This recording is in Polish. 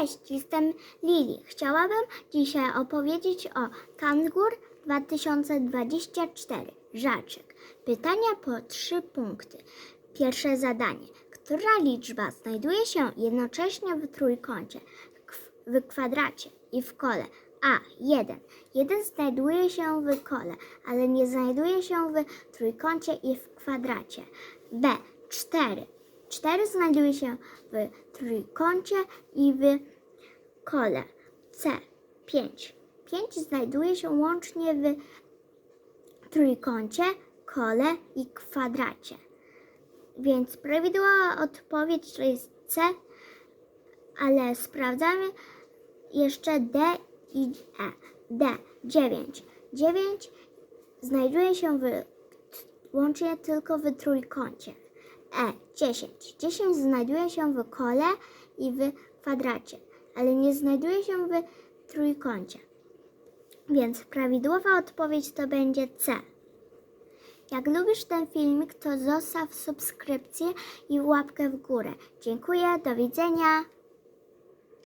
Cześć, jestem Lili. Chciałabym dzisiaj opowiedzieć o Kangur 2024. Żaczek. Pytania po trzy punkty. Pierwsze zadanie. Która liczba znajduje się jednocześnie w trójkącie, w kwadracie i w kole? A. 1. 1 znajduje się w kole, ale nie znajduje się w trójkącie i w kwadracie. B. 4. 4 znajduje się w trójkącie i w kole. C. 5. 5 znajduje się łącznie w trójkącie, kole i kwadracie. Więc prawidłowa odpowiedź to jest C, ale sprawdzamy jeszcze D i E. D. 9. 9 znajduje się w, łącznie tylko w trójkącie. E. 10. 10 znajduje się w kole i w kwadracie, ale nie znajduje się w trójkącie. Więc prawidłowa odpowiedź to będzie C. Jak lubisz ten filmik, to zostaw subskrypcję i łapkę w górę. Dziękuję, do widzenia.